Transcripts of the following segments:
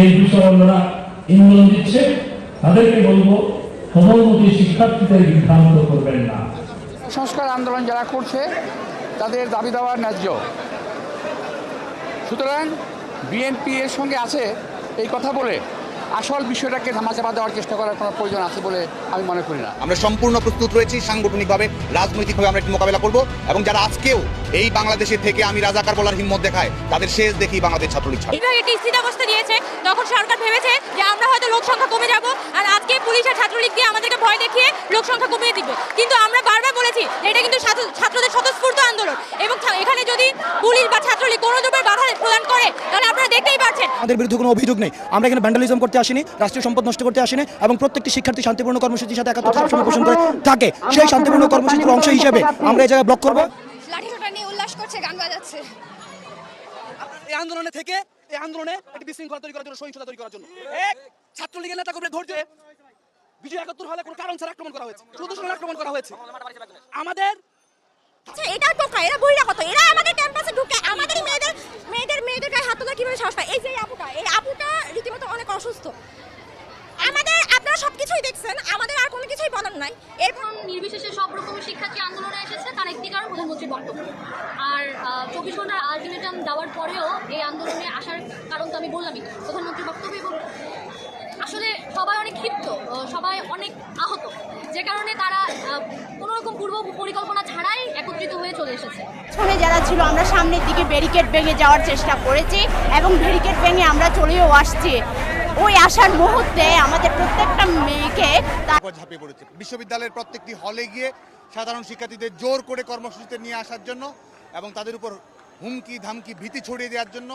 এই দুঃসারণরা ইন্ধন দিচ্ছে, তাদেরকে বলব সময়মতো শিক্ষার্থীদের বিভ্রান্ত করবেন না। সংস্কার আন্দোলন যারা করছে, তাদের দাবি দাওয়া ন্যায্য। সুতরাং বিএনপি এর সঙ্গে আছে এই কথা বলে আসল বিষয়টাকে ধামাচাপা দেওয়ার চেষ্টা করার কোনো প্রয়োজন আছে বলে আমি মনে করি না। আমরা সম্পূর্ণ প্রস্তুত রয়েছি সাংগঠনিকভাবে রাজনৈতিকভাবে আমরা এটি মোকাবেলা করব এবং যারা আজকেও এই বাংলাদেশে থেকে আমি রাজাকার বলার হিম্মত দেখায় তাদের শেষ দেখি বাংলাদেশ ছাত্রলীগ ছাড়। এটি একটি স্থিতাবস্থা দিয়েছে তখন সরকার ভেবেছে যে আমরা হয়তো লোক সংখ্যা কমে যাব আর আজকে পুলিশ আর ছাত্রলীগ দিয়ে আমাদেরকে ভয় দেখিয়ে লোক সংখ্যা কমিয়ে দিবে। কিন্তু আমরা বারবার বলেছি যে এটা কিন্তু ছাত্রদের স্বতঃস্ফূর্ত আন্দোলন এবং ছা- এখানে যদি পুলিশ বা ছাত্রলীগ কোনো রূপের বাধা প্রদান করে তাহলে আপনারা আমাদের বিরুদ্ধে কোনো অভিযোগ নেই। আমরা এখানে ভ্যান্ডালিজম করতে আসিনি রাষ্ট্রীয় সম্পদ নষ্ট করতে আসিনি এবং প্রত্যেকটি শিক্ষার্থী শান্তিপূর্ণ কর্মসূচির সাথে একাত্র সবসময় পোষণ করে থাকে। সেই শান্তিপূর্ণ কর্মসূচির অংশ হিসেবে আমরা এই জায়গায় ব্লক করব। লাঠিসোঁটা নিয়ে উল্লাস করছে গান বাজাচ্ছে। এই আন্দোলনে থেকে এই আন্দোলনে একটি বিশৃঙ্খলা তৈরি করার জন্য সহিংসতা তৈরি করার জন্য। এক ছাত্রলীগের নেতা কর্মীরা ধৈর্য। বিজয় একাত্তর হলে কোনো কারণ ছাড়া আক্রমণ করা হয়েছে। শুধু শুধু আক্রমণ করা হয়েছে। আমাদের আচ্ছা এটা টোকা এরা বহিরাগত এরা আমাদের ক্যাম্পাসে ঢুকে আমাদের মেয়েদের মেয়েদের মেয়েদের গায়ে হাত তোলা কীভাবে সাহস পায় এই যে এই আপুটা এই আপুটা রীতিমতো অনেক অসুস্থ। আমাদের আপনারা সবকিছুই দেখছেন আমাদের আর কোনো কিছুই বলার নাই। এরপর নির্বিশেষে সব রকম শিক্ষার্থী আন্দোলনে এসেছে তার একটি কারণ প্রধানমন্ত্রীর বক্তব্য। আর চব্বিশ ঘণ্টার আলটিমেটাম দেওয়ার পরেও এই আন্দোলনে আসার কারণ তো আমি বললামই প্রধানমন্ত্রীর বক্তব্য এবং আসলে সবাই অনেক ক্ষিপ্ত সবাই অনেক আহত যে কারণে তারা কোনো রকম পূর্ব পরিকল্পনা ছাড়াই একত্রিত হয়ে চলে এসেছে। পেছনে যারা ছিল আমরা সামনের দিকে ব্যারিকেড ভেঙে যাওয়ার চেষ্টা করেছি এবং ব্যারিকেড ভেঙে আমরা চলেও আসছি। ওই আসার মুহূর্তে আমাদের প্রত্যেকটা মেয়েকে ঝাঁপিয়ে পড়েছে। বিশ্ববিদ্যালয়ের প্রত্যেকটি হলে গিয়ে সাধারণ শিক্ষার্থীদের জোর করে কর্মসূচিতে নিয়ে আসার জন্য এবং তাদের উপর হুমকি ধামকি ভীতি ছড়িয়ে দেওয়ার জন্য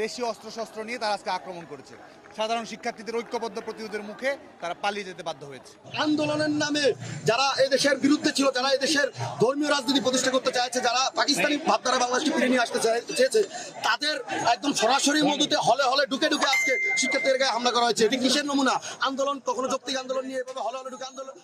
দেশীয় অস্ত্রশস্ত্র নিয়ে তারা আজকে আক্রমণ করেছে। সাধারণ শিক্ষার্থীদের ঐক্যবদ্ধ প্রতিরোধের মুখে তারা পালিয়ে যেতে বাধ্য হয়েছে। আন্দোলনের নামে যারা এদেশের বিরুদ্ধে ছিল, যারা এদেশের ধর্মীয় রাজনীতি প্রতিষ্ঠা করতে চাইছে, যারা পাকিস্তানি ভাবধারা বাংলাদেশকে ফিরে নিয়ে আসতে চেয়েছে, তাদের একদম সরাসরি মধুতে হলে হলে ঢুকে ঢুকে আজকে শিক্ষার্থীদের গায়ে হামলা করা হয়েছে। এটি কিসের নমুনা? আন্দোলন, কখনো যৌক্তিক আন্দোলন নিয়ে এভাবে হলে হলে ঢুকে আন্দোলন